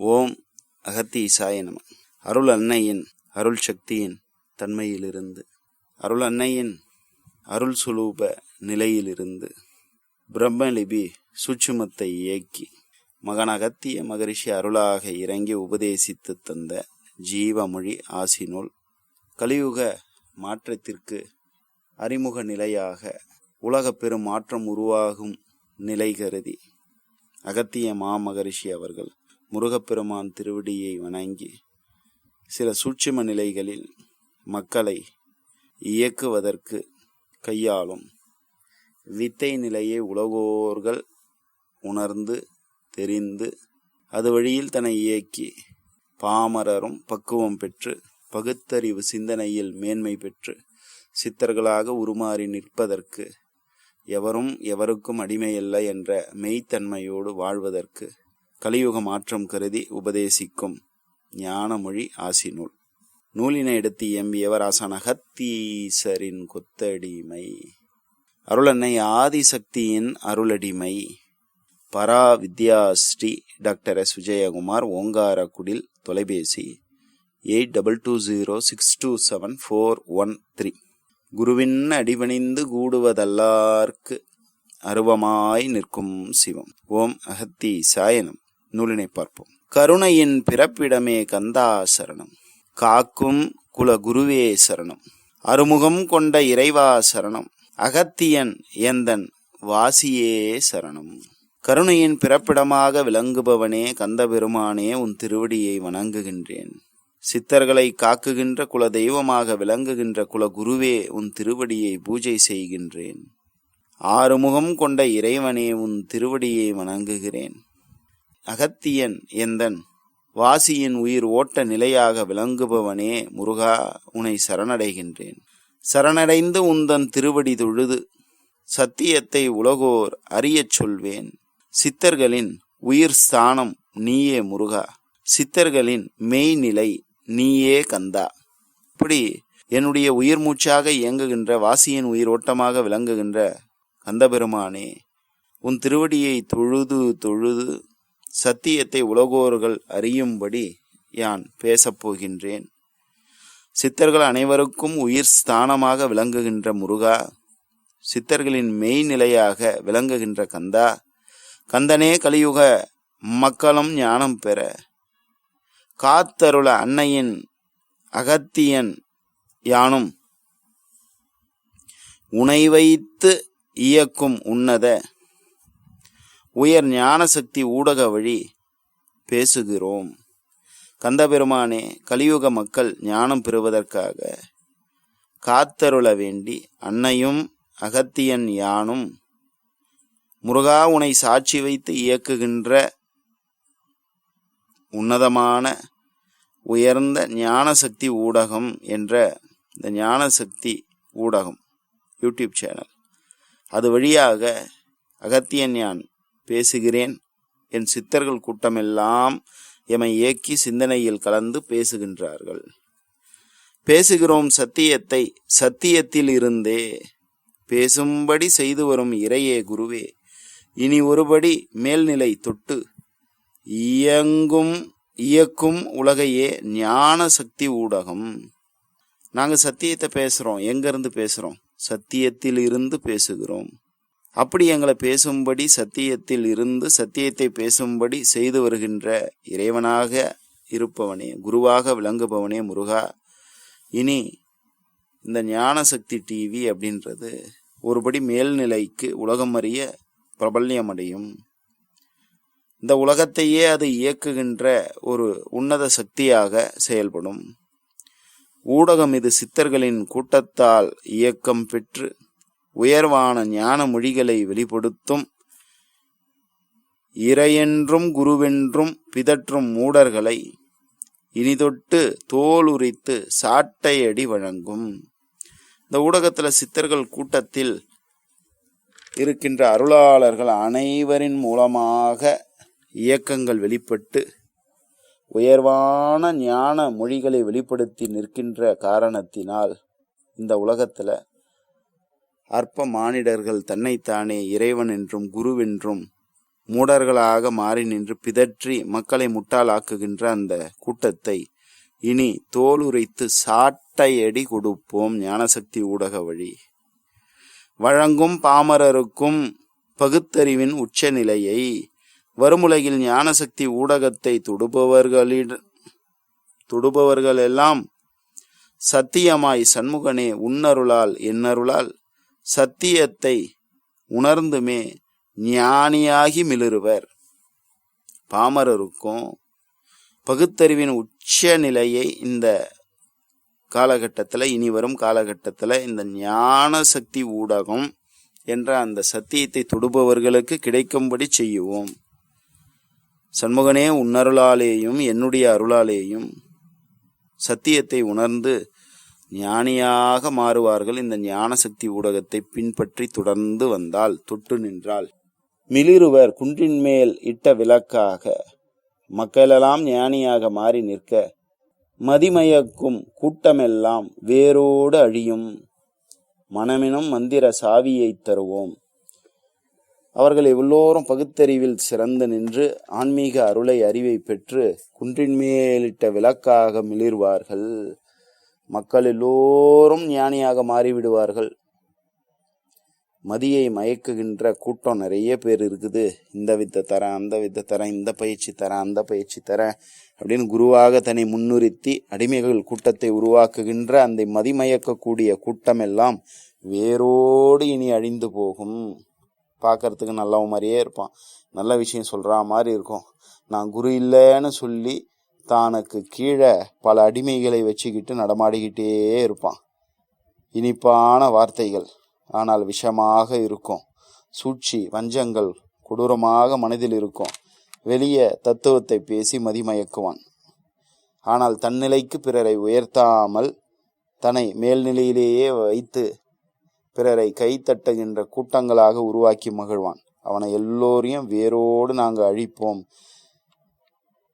ஓம் அகத்தி இசாய நம. அருள் அன்னையின் அருள் சக்தியின் தன்மையிலிருந்து. அருள் அன்னையின் அருள் சுலூப நிலையிலிருந்து. பிரம்மலிபி சூட்சுமத்தை இயக்கி மகன் அகத்திய மகரிஷி அருளாக இறங்கி உபதேசித்து தந்த ஜீவமொழி ஆசினுள் கலியுக மாற்றத்திற்கு அறிமுக நிலையாக உலக பெரும் மாற்றம் உருவாகும் நிலை கருதி அகத்திய மாமகரிஷி அவர்கள் முருகப்பெருமான் திருவடியை வணங்கி சில சூட்சும நிலைகளில் மக்களை இயக்குவதற்கு கையாளும் வித்தை நிலையை உலகோர்கள் உணர்ந்து தெரிந்து அது வழியில் தன்னை இயக்கி பாமரரும் பக்குவம் பெற்று பகுத்தறிவு சிந்தனையில் மேன்மை பெற்று சித்தர்களாக உருமாறி நிற்பதற்கு எவரும் எவருக்கும் அடிமையல்ல என்ற மெய்த்தன்மையோடு வாழ்வதற்கு கலியுக மாற்றம் கருதி உபதேசிக்கும் ஞானமொழி ஆசி நூல் நூலினை எடுத்து எம்பியவர் ஆசான அகத்தீசரின் கொத்தடிமை. அருளன்னை ஆதிசக்தியின் அருளடிமை. பரா வித்யாஸ்ரீ டாக்டர் எஸ். விஜயகுமார் ஓங்காரக்குடில் தொலைபேசி eight double two zero six two seven four one three. குருவின் அடிபணிந்து கூடுவதல்லார்க்கு அருவமாய் நிற்கும் சிவம். ஓம் அகத்தி சாயனம் நூலினை பார்ப்போம். கருணையின் பிறப்பிடமே கந்தா சரணம். காக்கும் குல குருவே சரணம். அருமுகம் கொண்ட இறைவா சரணம். அகத்தியன் எந்தன் வாசியே சரணம். கருணையின் பிறப்பிடமாக விளங்குபவனே கந்தபெருமானே உன் திருவடியை வணங்குகின்றேன். சித்தர்களை காக்குகின்ற குல தெய்வமாக விளங்குகின்ற குல குருவே உன் திருவடியை பூஜை செய்கின்றேன். ஆறுமுகம் கொண்ட இறைவனே உன் திருவடியை வணங்குகிறேன். அகத்தியன் எந்தன்? வாசியின் உயிர் ஓட்ட நிலையாக விளங்குபவனே முருகா உனை சரணடைகின்றேன். சரணடைந்து உந்தன் திருவடி தொழுது சத்தியத்தை உலகோர் அறியச் சொல்வேன். சித்தர்களின் உயிர் ஸ்தானம் நீயே முருகா சித்தர்களின் மெய்நிலை நீயே கந்தா. இப்படி என்னுடைய உயிர் மூச்சாக இயங்குகின்ற வாசியின் உயிர் ஓட்டமாக விளங்குகின்ற கந்தபெருமானே உன் திருவடியை தொழுது தொழுது சத்தியத்தை உலகோர்கள் அறியும்படி யான் பேசப் போகின்றேன். சித்தர்கள் அனைவருக்கும் உயிர் ஸ்தானமாக விளங்குகின்ற முருகா சித்தர்களின் மெய்நிலையாக விளங்குகின்ற கந்தா கந்தனே கலியுக மக்களும் ஞானம் பெற. காத்தருள அன்னையின் அகத்தியன் யானும் உனை வைத்து இயக்கும் உன்னத உயர் ஞானசக்தி ஊடக வழி பேசுகிறோம். கந்தபெருமானே கலியுக மக்கள் ஞானம் பெறுவதற்காக காத்தருள வேண்டி அன்னையும் அகத்தியன் யானும் முருகா உனை சாட்சி வைத்து இயக்குகின்ற உன்னதமான உயர்ந்த ஞானசக்தி ஊடகம் என்ற இந்த ஞானசக்தி ஊடகம் யூடியூப் சேனல். அது வழியாக அகத்தியன் யான் பேசுகிறேன். என் சித்தர்கள் கூட்டமெல்லாம் எமை இயக்கி சிந்தனையில் கலந்து பேசுகின்றார்கள். பேசுகிறோம் சத்தியத்தை சத்தியத்தில் இருந்தே பேசும்படி செய்து வரும் இறையே குருவே இனி ஒருபடி மேல்நிலை தொட்டு இயங்கும் இயக்கும் உலகையே ஞான சக்தி ஊடகம். நாங்கள் சத்தியத்தை பேசுகிறோம் எங்கேருந்து பேசுகிறோம் சத்தியத்தில் இருந்து பேசுகிறோம். அப்படி எங்களை பேசும்படி சத்தியத்தில் இருந்து சத்தியத்தை பேசும்படி செய்து வருகின்ற இறைவனாக இருப்பவனே குருவாக விளங்குபவனே முருகா. இனி இந்த ஞானசக்தி டிவி அப்படின்றது ஒருபடி மேல்நிலைக்கு உலகம் அறிய பிரபல்யமடையும். இந்த உலகத்தையே அது இயக்குகின்ற ஒரு உன்னத சக்தியாக செயல்படும். ஊடகம் இது சித்தர்களின் கூட்டத்தால் இயக்கம் பெற்று உயர்வான ஞான மொழிகளை வெளிப்படுத்தும். இறையென்றும் குருவென்றும் பிதற்றும் மூடர்களை இனிதொட்டு தோல் உரித்து சாட்டையடி வழங்கும். இந்த ஊடகத்தில் சித்தர்கள் கூட்டத்தில் இருக்கின்ற அருளாளர்கள் அனைவரின் மூலமாக இயக்கங்கள் வெளிப்பட்டு உயர்வான ஞான மொழிகளை வெளிப்படுத்தி நிற்கின்ற காரணத்தினால் இந்த உலகத்தில் அற்ப மானிடர்கள் தன்னைத்தானே இறைவன் என்றும் குருவென்றும் மூடர்களாக மாறி நின்று பிதற்றி மக்களை முட்டாளாக்குகின்ற அந்த கூட்டத்தை இனி தோலுரைத்து சாட்டையடி கொடுப்போம் ஞானசக்தி ஊடக வழி. வழங்கும் பாமரருக்கும் பகுத்தறிவின் உச்சநிலையை வருமுலகில் ஞானசக்தி ஊடகத்தை தொடுபவர்களிட தொடுபவர்களெல்லாம் சத்தியமாய் சண்முகனே உன்னருளால் என்னருளால் சத்தியத்தை உணர்ந்துமே ஞானியாகி மிளிருவர். பாமரருக்கும் பகுத்தறிவின் உச்ச நிலையை இந்த காலகட்டத்தில் இனி வரும் காலகட்டத்தில் இந்த ஞான சக்தி ஊடகம் என்ற அந்த சத்தியத்தை தொடுபவர்களுக்கு கிடைக்கும்படி செய்யுவோம். சண்முகனே உன்னருளாலேயும் என்னுடைய அருளாலேயும் சத்தியத்தை உணர்ந்து ஞானியாக மாறுவார்கள். இந்த ஞான சக்தி ஊடகத்தை பின்பற்றி தொடர்ந்து வந்தால் தொட்டு நின்றால். மிளிருவர் குன்றின் மேல் இட்ட விளக்காக மக்களெல்லாம் ஞானியாக மாறி நிற்க மதிமயக்கும் கூட்டமெல்லாம் வேரோடு அழியும். மனமெனும் மந்திர சாவியைத் தருவோம். அவர்கள் எல்லோரும் பகுத்தறிவில் சிறந்து நின்று ஆன்மீக அருளை அறிவை பெற்று குன்றின் மேலிட்ட விளக்காக மிளிர்வார்கள். மக்கள் எல்லோரும் ஞானியாக மாறிவிடுவார்கள். மதியை மயக்குகின்ற கூட்டம் நிறைய பேர் இருக்குது. இந்த வித்தை தரேன் அந்த வித்தை தரேன் இந்த பயிற்சி தரேன் அந்த பயிற்சி தரேன் அப்படின்னு குருவாக தன்னை முன்னிறுத்தி அடிமைகள் கூட்டத்தை உருவாக்குகின்ற அந்த மதிமயக்கக்கூடிய கூட்டம் எல்லாம் வேரோடு இனி அழிந்து போகும். பார்க்கறதுக்கு நல்லவன் மாதிரியே இருப்பான். நல்ல விஷயம் சொல்கிறா மாதிரி இருக்கும். நான் குரு இல்லைன்னு சொல்லி தானுக்கு கீழே பல அடிமைகளை வச்சுக்கிட்டு நடமாடிக்கிட்டே இருப்பான். இனிப்பான வார்த்தைகள் ஆனால் விஷமாக இருக்கும். சூழ்ச்சி வஞ்சங்கள் கொடூரமாக மனதில் இருக்கும். வெளியே தத்துவத்தை பேசி மதிமயக்குவான் ஆனால் தன்னிலைக்கு பிறரை உயர்த்தாமல் தன்னை மேல்நிலையிலேயே வைத்து பிறரை கைத்தட்டுகின்ற கூட்டங்களாக உருவாக்கி மகிழ்வான். அவனை எல்லோரையும் வேரோடு நாங்கள் அழிப்போம்.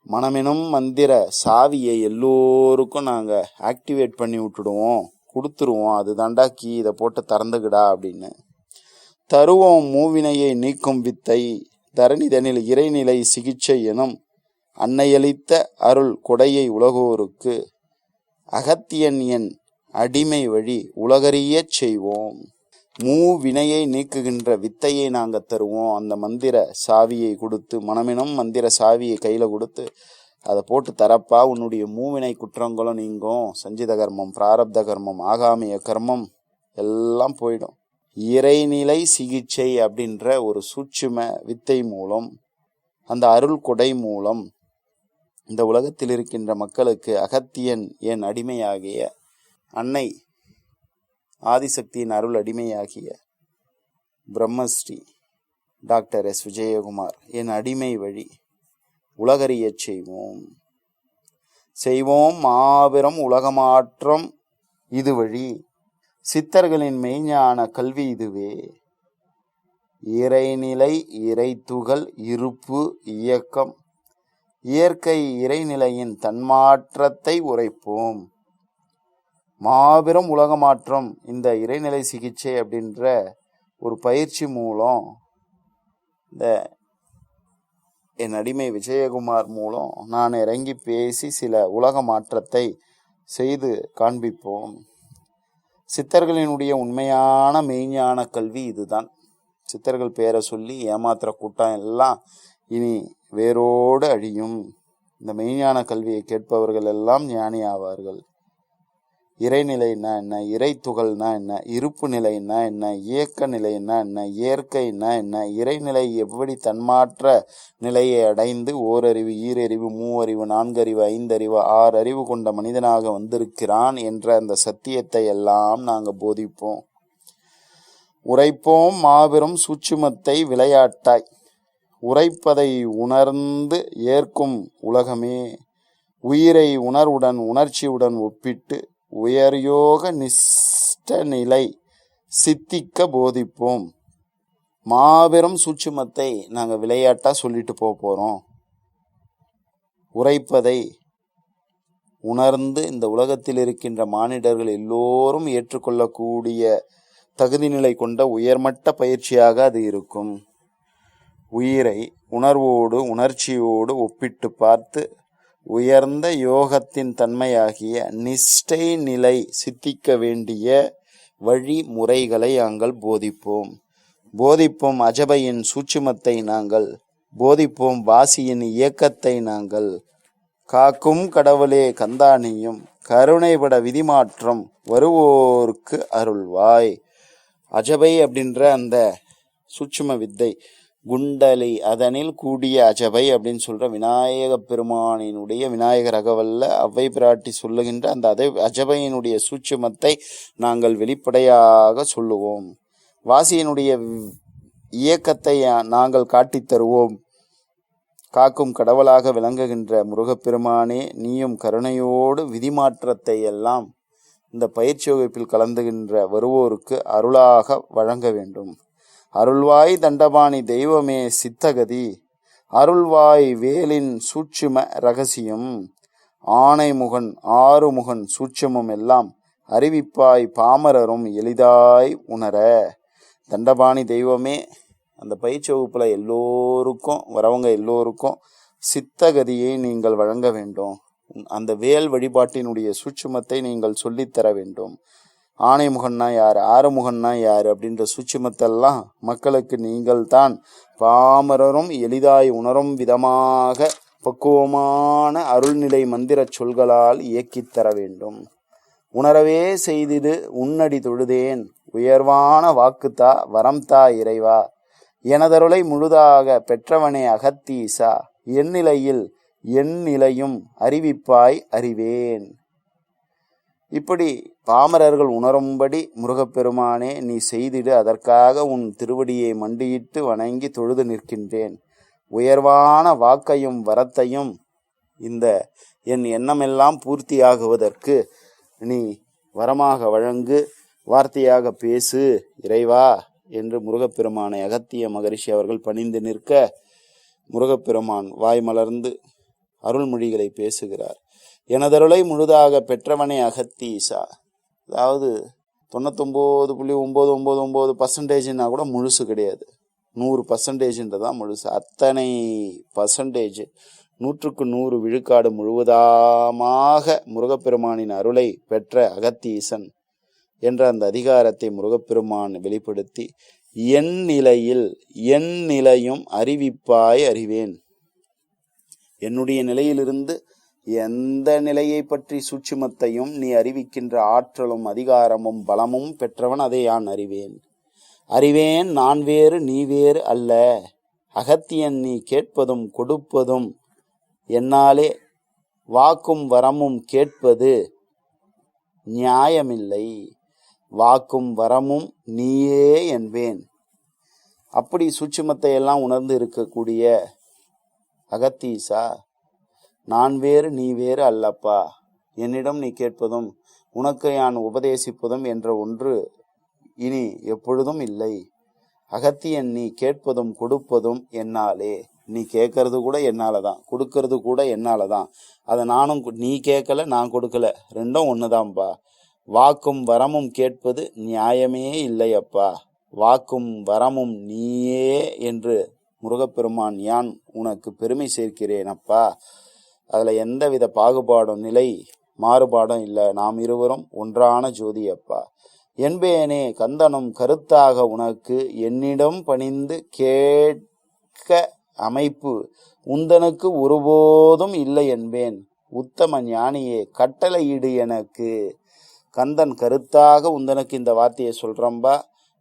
மனமெனும் மந்திர சாவியை எல்லோருக்கும் நாங்கள் ஆக்டிவேட் பண்ணி விட்டுடுவோம். கொடுத்துருவோம். அதுதாண்டா கீ இதை போட்டு திறந்துக்கிடா அப்படின்னு. தருவோம் மூவினையை நீக்கும் வித்தை. தரணிதனில் இறைநிலை சிகிச்சை எனும் அன்னையளித்த அருள் கொடையை உலகோருக்கு. அகத்தியன் என் அடிமை வழி உலகறியச் செய்வோம். மூவினையை நீக்குகின்ற வித்தையை நாங்கள் தருவோம். அந்த மந்திர சாவியை கொடுத்து மனமினம் மந்திர சாவியை கையில் கொடுத்து அதை போட்டு தரப்பா உன்னுடைய மூவினை குற்றங்களும் நீங்கும் சஞ்சித கர்மம் பிராரப்த கர்மம் ஆகாமிய கர்மம் எல்லாம் போயிடும். இறைநிலை சிகிச்சை அப்படின்ற ஒரு சூட்சும வித்தை மூலம் அந்த அருள் கொடை மூலம் இந்த உலகத்தில் இருக்கின்ற மக்களுக்கு அகத்தியன் என் அடிமையாகிய அன்னை ஆதிசக்தியின் அருள் அடிமையாகிய பிரம்மஸ்ரீ டாக்டர் எஸ். விஜயகுமார் என் அடிமை வழி உலகறியச் செய்வோம். செய்வோம் மாபெரும் உலகமாற்றம் இது வழி சித்தர்களின் மெய்ஞான கல்வி இதுவே. இறைநிலை இறைத்துகள் இருப்பு இயக்கம் இயற்கை இறைநிலையின் தன்மாற்றத்தை உரைப்போம். மாபெரும் உலகமாற்றம் இந்த இறைநிலை சிகிச்சை அப்படின்ற ஒரு பயிற்சி மூலம் இந்த என் அடிமை விஜயகுமார் மூலம் நான் இறங்கி பேசி சில உலக மாற்றத்தை செய்து காண்பிப்போம். சித்தர்களினுடைய உண்மையான மெய்ஞான கல்வி இதுதான். சித்தர்கள் பேரை சொல்லி ஏமாத்துற கூட்டம் எல்லாம் இனி வேரோடு அழியும். இந்த மெய்ஞான கல்வியை கேட்பவர்கள் எல்லாம் ஞானி ஆவார்கள் இறைநிலைன்னா என்ன? இறை துகள்னா என்ன? இருப்பு நிலைன்னா என்ன? இயக்க நிலைன்னா என்ன? இயற்கைன்னா என்ன? இறைநிலை எப்படி தன்மாற்ற நிலையை அடைந்து ஓரறிவு ஈரறிவு மூவறிவு நான்கறிவு ஐந்தறிவு ஆறு அறிவு கொண்ட மனிதனாக வந்திருக்கிறான் என்ற அந்த சத்தியத்தை எல்லாம் நாங்கள் போதிப்போம். உரைப்போம் மாபெரும் சூட்சுமத்தை விளையாட்டாய். உரைப்பதை உணர்ந்து ஏற்கும் உலகமே. உயிரை உணர்வுடன் உணர்ச்சியுடன் ஒப்பிட்டு உயர்யோக நிஷ்டநிலை சித்திக்க போதிப்போம். மாபெரும் சூட்சுமத்தை நாங்கள் விளையாட்டாக சொல்லிட்டு போக போகிறோம் உரைப்பதை உணர்ந்து இந்த உலகத்தில் இருக்கின்ற மானிடர்கள் எல்லோரும் ஏற்றுக்கொள்ளக்கூடிய தகுதி நிலை கொண்ட உயர்மட்ட பயிற்சியாக அது இருக்கும். உயிரை உணர்வோடு உணர்ச்சியோடு ஒப்பிட்டு பார்த்து உயர்ந்த யோகத்தின் தன்மையாகிய நிஷ்டை நிலை சித்திக்க வேண்டிய வழிமுறைகளை நாங்கள் போதிப்போம். போதிப்போம் அஜபையின் சூட்சுமத்தை நாங்கள். போதிப்போம் வாசியின் இயக்கத்தை நாங்கள். காக்கும் கடவுளே கந்தானியும் கருணைபட விதிமாற்றம் வருவோர்க்கு அருள்வாய். அஜபை அப்படின்ற அந்த சூட்சும வித்தை குண்டலி அதனில் கூடிய அஜபை அப்படின்னு சொல்ற விநாயக பெருமானினுடைய விநாயகர் அகவல்ல அவ்வை பிராட்டி சொல்லுகின்ற அந்த அதை அஜபையினுடைய சூட்சுமத்தை நாங்கள் வெளிப்படையாக சொல்லுவோம். வாசியினுடைய இயக்கத்தை நாங்கள் காட்டித் தருவோம். காக்கும் கடவுளாக விளங்குகின்ற முருகப்பெருமானே நீயும் கருணையோடு விதிமாற்றத்தை எல்லாம் இந்த பயிற்சி வகுப்பில் கலந்துகின்ற வருவோருக்கு அருளாக வழங்க வேண்டும். அருள்வாய் தண்டபாணி தெய்வமே சித்தகதி. அருள்வாய் வேலின் சூட்சும ரகசியம். ஆனைமுகன் ஆறுமுகன் சூட்சமும் எல்லாம் அறிவிப்பாய் பாமரரும் எளிதாய் உணர. தண்டபாணி தெய்வமே அந்த பயிற்சி வகுப்பில் எல்லோருக்கும் வரவங்க எல்லோருக்கும் சித்தகதியை நீங்கள் வழங்க வேண்டும். அந்த வேல் வழிபாட்டினுடைய சூட்சுமத்தை நீங்கள் சொல்லித்தர வேண்டும். ஆணைமுகன்னா யார்? ஆறுமுகன்னா யார்? அப்படின்ற சூட்சுமத்தெல்லாம் மக்களுக்கு நீங்கள் தான் பாமரரும் எளிதாய் உணரும் விதமாக பக்குவமான அருள்நிலை மந்திர சொல்களால் இயக்கித் தர வேண்டும். உணரவே செய்திடு உன்னடி தொழுதேன். உயர்வான வாக்குத்தா வரம்தா இறைவா. எனதருளை முழுதாக பெற்றவனே அகத்தீசா. என் நிலையில் என் நிலையும் அறிவிப்பாய் அறிவேன். இப்படி பாமரர்கள் உணரும்படி முருகப்பெருமானே நீ செய்திடு அதற்காக உன் திருவடியை மண்டியிட்டு வணங்கி தொழுது நிற்கின்றேன். உயர்வான வாக்கையும் வரத்தையும் இந்த என் எண்ணமெல்லாம் பூர்த்தியாகுவதற்கு நீ வரமாக வழங்கு வார்த்தையாக பேசு இறைவா என்று முருகப்பெருமானை அகத்திய மகரிஷி அவர்கள் பணிந்து நிற்க முருகப்பெருமான் வாய் மலர்ந்து அருள்மொழிகளை பேசுகிறார். எனதருளை முழுதாக பெற்றவனே அகத்தீசா அதாவது தொண்ணூத்தொம்போது புள்ளி ஒம்பது ஒம்பது ஒம்பது பர்சன்டேஜ்னா கூட முழுசு கிடையாது. நூறு பர்சன்டேஜ்ன்றதான் முழுசு. அத்தனை பர்சன்டேஜ் நூற்றுக்கு நூறு விழுக்காடு முழுவதாமாக முருகப்பெருமானின் அருளை பெற்ற அகத்தீசன் என்ற அந்த அதிகாரத்தை முருகப்பெருமான் வெளிப்படுத்தி என் நிலையில் என் நிலையும் அறிவிப்பாய் அறிவேன். என்னுடைய நிலையிலிருந்து எந்த நிலையை பற்றி சூட்சுமத்தையும் நீ அறிவிக்கின்ற ஆற்றலும் அதிகாரமும் பலமும் பெற்றவன் அதை யான் அறிவேன். அறிவேன் நான் வேறு நீ வேறு அல்ல. அகத்தியன் நீ கேட்பதும் கொடுப்பதும் என்னாலே வாக்கும் வரமும் கேட்பது நியாயமில்லை. வாக்கும் வரமும் நீயே என்பேன். அப்படி சூட்சுமத்தை எல்லாம் உணர்ந்து இருக்கக்கூடிய அகத்தீசா நான் வேறு நீ வேறு அல்லப்பா. என்னிடம் நீ கேட்பதும் உனக்கு நான் உபதேசிப்பதும் என்ற ஒன்று இனி எப்பொழுதும் இல்லை. அகத்தியன் நீ கேட்பதும் கொடுப்பதும் என்னாலே. நீ கேட்கறது கூட என்னால தான் கொடுக்கறது கூட என்னால தான் அதை நானும் நீ கேட்கல நான் கொடுக்கல. ரெண்டும் ஒன்றுதான்ப்பா வாக்கும் வரமும் கேட்பது நியாயமே இல்லையப்பா. வாக்கும் வரமும் நீயே என்று முருகப்பெருமான் யான் உனக்கு பெருமை சேர்க்கிறேன் அப்பா. அதில் எந்தவித பாகுபாடும் நிலை மாறுபாடும் இல்லை. நாம் இருவரும் ஒன்றான ஜோதி அப்பா என்பேனே கந்தனும் கருத்தாக உனக்கு என்னிடம் பணிந்து கேட்க அமைப்பு உந்தனுக்கு ஒருபோதும் இல்லை என்பேன். உத்தம ஞானியே கட்டளையிடு எனக்கு. கந்தன் கருத்தாக உந்தனுக்கு இந்த வார்த்தையை சொல்கிறம்பா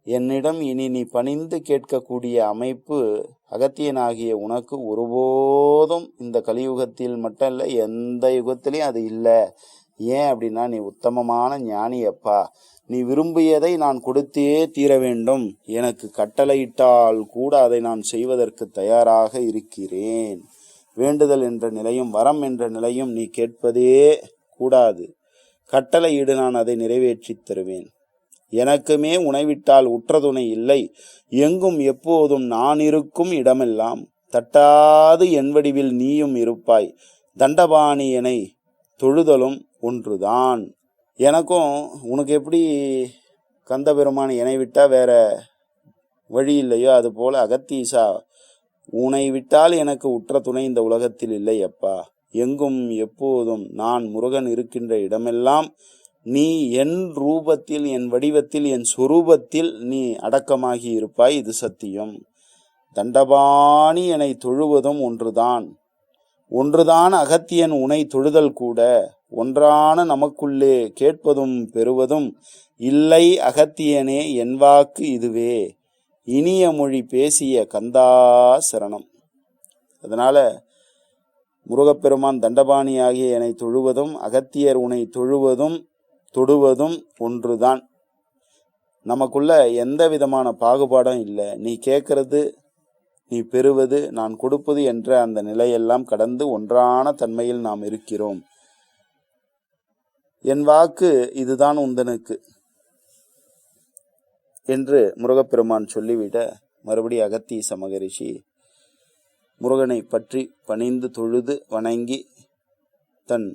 என்னிடம் இனி நீ பணிந்து கேட்கக்கூடிய அமைப்பு அகத்தியனாகிய உனக்கு ஒருபோதும் இந்த கலியுகத்தில் மட்டும் இல்லை எந்த யுகத்திலையும் அது இல்லை. ஏன் அப்படின்னா நீ உத்தமமான ஞானி அப்பா நீ விரும்பியதை நான் கொடுத்தே தீர வேண்டும். எனக்கு கட்டளையிட்டால் கூட அதை நான் செய்வதற்கு தயாராக இருக்கிறேன். வேண்டுதல் என்ற நிலையும் வரம் என்ற நிலையும் நீ கேட்பதே கூடாது. கட்டளையிடு நான் அதை நிறைவேற்றித் தருவேன். எனக்குமே உணைவிட்டால் உற்றதுணை இல்லை. எங்கும் எப்போதும் நான் இருக்கும் இடமெல்லாம் தட்டாது என் வடிவில் நீயும் இருப்பாய். தண்டபாணி எனை தொழுதலும் ஒன்றுதான். எனக்கும் உனக்கு எப்படி கந்த பெருமான் இணை விட்டால் வேற வழி இல்லையோ? அதுபோல் அகத்தீசா உனை விட்டால் எனக்கு உற்ற துணை இந்த உலகத்தில் இல்லை அப்பா. எங்கும் எப்போதும் நான் முருகன் இருக்கின்ற இடமெல்லாம் நீ என் ரூபத்தில் என் வடிவத்தில் என் சொரூபத்தில் நீ அடக்கமாகி இருப்பாய் இது சத்தியம். தண்டபாணி எனை தொழுவதும் ஒன்றுதான். ஒன்றுதான் அகத்தியன் உனை தொழுதல் கூட ஒன்றான நமக்குள்ளே கேட்பதும் பெறுவதும் இல்லை அகத்தியனே என் வாக்கு இதுவே. இனிய மொழி பேசிய கந்தா சரணம். அதனால முருகப்பெருமான் தண்டபாணியாகிய என்னை தொழுவதும் அகத்தியர் உனை தொழுவதும் தொடுவதும் ஒன்றுதான். நமக்குள்ள எந்த விதமான பாகுபாடும் இல்லை. நீ கேட்கறது நீ பெறுவது நான் கொடுப்பது என்ற அந்த நிலையெல்லாம் கடந்து ஒன்றான தன்மையில் நாம் இருக்கிறோம். என் வாக்கு இதுதான் உந்தனுக்கு என்று முருகப்பெருமான் சொல்லிவிட மறுபடி அகத்தீச மகரிஷி முருகனை பற்றி பணிந்து தொழுது வணங்கி தன்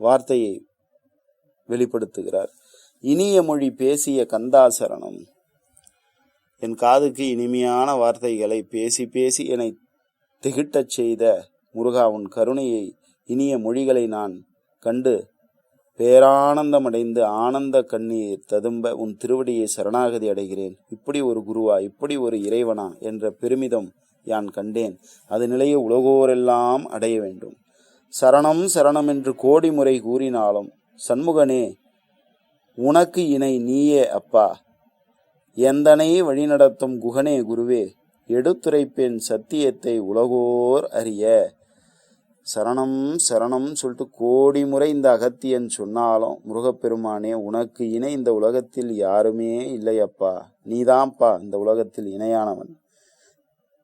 வார்த்தையை வெளிப்படுத்துகிறார். இனிய மொழி பேசிய கந்தாசரணம். என் காதுக்கு இனிமையான வார்த்தைகளை பேசி பேசி என்னை திகிட்டச் செய்த முருகா உன் கருணையை இனிய மொழிகளை நான் கண்டு பேரானந்தமடைந்து ஆனந்த கண்ணீர் ததும்ப உன் திருவடியை சரணாகதி அடைகிறேன். இப்படி ஒரு குருவா இப்படி ஒரு இறைவனா என்ற பெருமிதம் யான் கண்டேன். அது நிலையை உலகோரெல்லாம் அடைய வேண்டும். சரணம் சரணம் என்று கோடி முறை கூறினாலும் சண்முகனே உனக்கு இணை நீயே அப்பா. எந்தனை வழிநடத்தும் குகனே குருவே எடுத்துரைப்பேன் சத்தியத்தை உலகோர் அறிய. சரணம் சரணம் சொல்லிட்டு கோடி முறை இந்த அகத்தியன் சொன்னாலும் முருகப்பெருமானே உனக்கு இணை இந்த உலகத்தில் யாருமே இல்லையப்பா. நீதான்ப்பா இந்த உலகத்தில் இணையானவன்.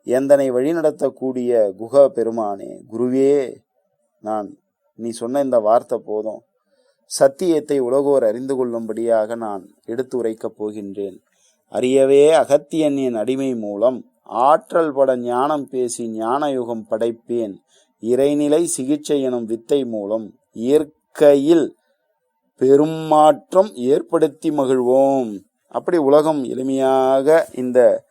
எந்தனை வழிநடத்தக்கூடிய குக பெருமானே குருவே நான் நீ சொன்ன இந்த வார்த்தை போதும். சத்தியத்தை உலகோர் அறிந்து கொள்ளும்படியாக நான் எடுத்து உரைக்கப் போகின்றேன். அறியவே அகத்தியன் என் அடிமை மூலம் ஆற்றல் பட ஞானம் பேசி ஞான யுகம் படைப்பேன். இறைநிலை சிகிச்சை எனும் வித்தை மூலம் இயற்கையில் பெரும் மாற்றம் ஏற்படுத்தி மகிழ்வோம். அப்படி உலகம் எளிமையாக இந்த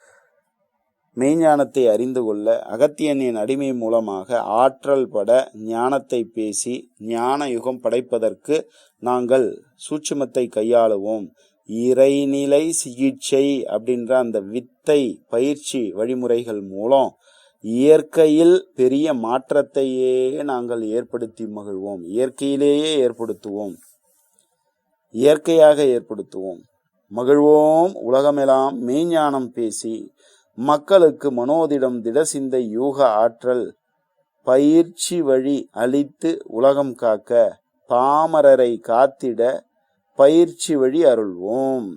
மெய்ஞானத்தை அறிந்து கொள்ள அகத்தியனின் அடிமை மூலமாக ஆற்றல் பட ஞானத்தை பேசி ஞான யுகம் படைப்பதற்கு நாங்கள் சூட்சுமத்தை கையாளுவோம். இறைநிலை சிகிச்சை அப்படின்ற அந்த வித்தை பயிற்சி வழிமுறைகள் மூலம் இயற்கையில் பெரிய மாற்றத்தையே நாங்கள் ஏற்படுத்தி மகிழ்வோம். இயற்கையிலேயே ஏற்படுத்துவோம். இயற்கையாக ஏற்படுத்துவோம். மகிழ்வோம். உலகமெல்லாம் மெய்ஞானம் பேசி மக்களுக்கு மனோதிடம் திடசிந்தை யூக ஆற்றல் பயிற்சி வழி அளித்து உலகம் காக்க பாமரரை காத்திட பயிற்சி வழி அருள்வோம்.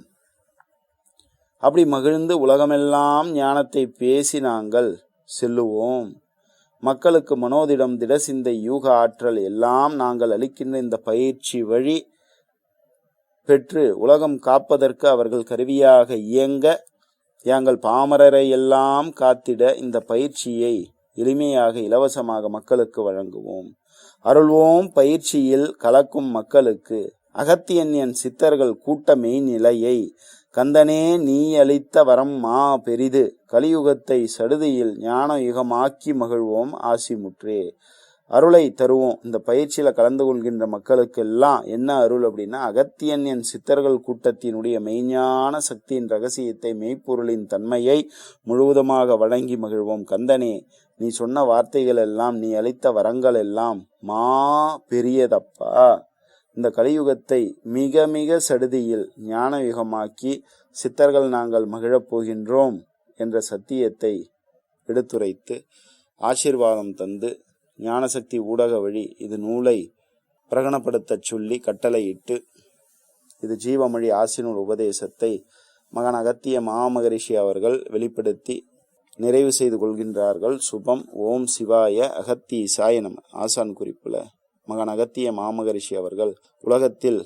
அப்படி மகிழ்ந்து உலகமெல்லாம் ஞானத்தை பேசி நாங்கள் செல்லுவோம். மக்களுக்கு மனோதிடம் திடசிந்தை யூக ஆற்றல் எல்லாம் நாங்கள் அளிக்கின்ற இந்த பயிற்சி வழி பெற்று உலகம் காப்பதற்கு அவர்கள் கருவியாக இயங்க எங்கள் பாமரரை எல்லாம் காத்திட இந்த பயிற்சியை எளிமையாக இலவசமாக மக்களுக்கு வழங்குவோம். அருள்வோம் பயிற்சியில் கலக்கும் மக்களுக்கு. அகத்தியன் என் சித்தர்கள் கூட்ட மெய்நிலையை கந்தனே நீ அளித்த வரம் மா பெரிது. கலியுகத்தை சடுதியில் ஞான யுகமாக்கி மகிழ்வோம் ஆசிமுற்றே. அருளை தருவோம். இந்த பயிற்சியில் கலந்து கொள்கின்ற மக்களுக்கெல்லாம் என்ன அருள் அப்படின்னா அகத்தியன் என் சித்தர்கள் கூட்டத்தினுடைய மெய்ஞான சக்தியின் ரகசியத்தை மெய்ப்பொருளின் தன்மையை முழுவதுமாக வழங்கி மகிழ்வோம். கந்தனே நீ சொன்ன வார்த்தைகள் எல்லாம் நீ அளித்த வரங்கள் எல்லாம் மா பெரியதப்பா. இந்த கலியுகத்தை மிக மிக சடுதியில் ஞான யுகமாக்கி சித்தர்கள் நாங்கள் மகிழப் போகின்றோம் என்ற சத்தியத்தை எடுத்துரைத்து ஆசீர்வாதம் தந்து ஞானசக்தி ஊடக வழி இது நூலை பிரகடனப்படுத்தச் சொல்லி கட்டளையிட்டு இது ஜீவமொழி ஆசினூல் உபதேசத்தை மகன் அகத்திய மாமகரிஷி அவர்கள் வெளிப்படுத்தி நிறைவு செய்து கொள்கின்றார்கள். சுபம் ஓம் சிவாய அகத்தி சாயனம் ஆசான் குறிப்புல மகன் அகத்திய மாமகரிஷி அவர்கள் உலகத்தில்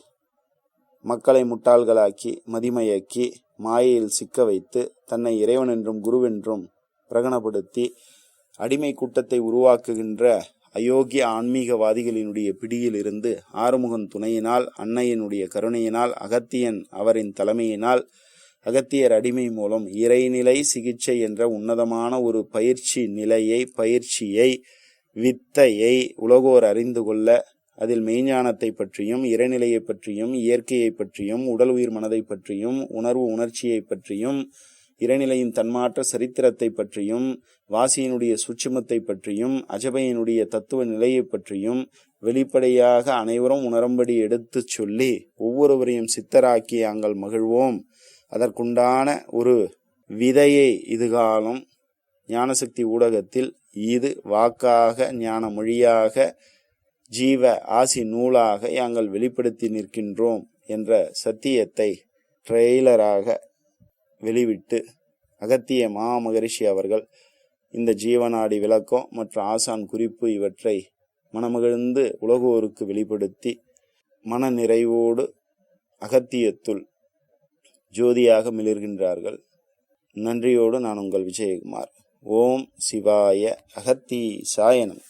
மக்களை முட்டாள்களாக்கி மதிமயக்கி மாயையில் சிக்க வைத்து தன்னை இறைவன் என்றும் குருவென்றும் பிரகடனப்படுத்தி அடிமை கூட்டத்தை உருவாக்குகின்ற அயோக்கிய ஆன்மீகவாதிகளினுடைய பிடியில் இருந்து ஆறுமுகன் துணையினால் அன்னையினுடைய கருணையினால் அகத்தியன் அவரின் தலைமையினால் அகத்தியர் அடிமை மூலம் இறைநிலை சிகிச்சை என்ற உன்னதமான ஒரு பயிற்சி நிலையை பயிற்சியை வித்தையை உலகோர் அறிந்து கொள்ள அதில் மெய்ஞானத்தை பற்றியும் இறைநிலையை பற்றியும் இயற்கையை பற்றியும் உடல் உயிர் மனதை பற்றியும் உணர்வு உணர்ச்சியை பற்றியும் இறைநிலையின் தன்மாற்ற சரித்திரத்தை பற்றியும் வாசியினுடைய சுட்சுமத்தை பற்றியும் அஜபையினுடைய தத்துவ நிலையை பற்றியும் வெளிப்படையாக அனைவரும் உணரும்படி எடுத்துச் சொல்லி ஒவ்வொருவரையும் சித்தராக்கி நாங்கள் மகிழ்வோம். அதற்குண்டான ஒரு விதையை இதுகாலம் ஞானசக்தி ஊடகத்தில் இது வாக்காக ஞான மொழியாக ஜீவ ஆசி நூலாக நாங்கள் வெளிப்படுத்தி நிற்கின்றோம் என்ற சத்தியத்தை ட்ரெய்லராக வெளிவிட்டு அகத்திய மா மகரிஷி அவர்கள் இந்த ஜீவனாடி விளக்கம் மற்றும் ஆசான் குறிப்பு இவற்றை மனமகிழ்ந்து உலகோருக்கு வெளிப்படுத்தி மன நிறைவோடு அகத்தியத்துள் ஜோதியாக மிளிர்கின்றார்கள். நன்றியோடு நான் உங்கள் விஜயகுமார். ஓம் சிவாய அகத்தி சாயனம்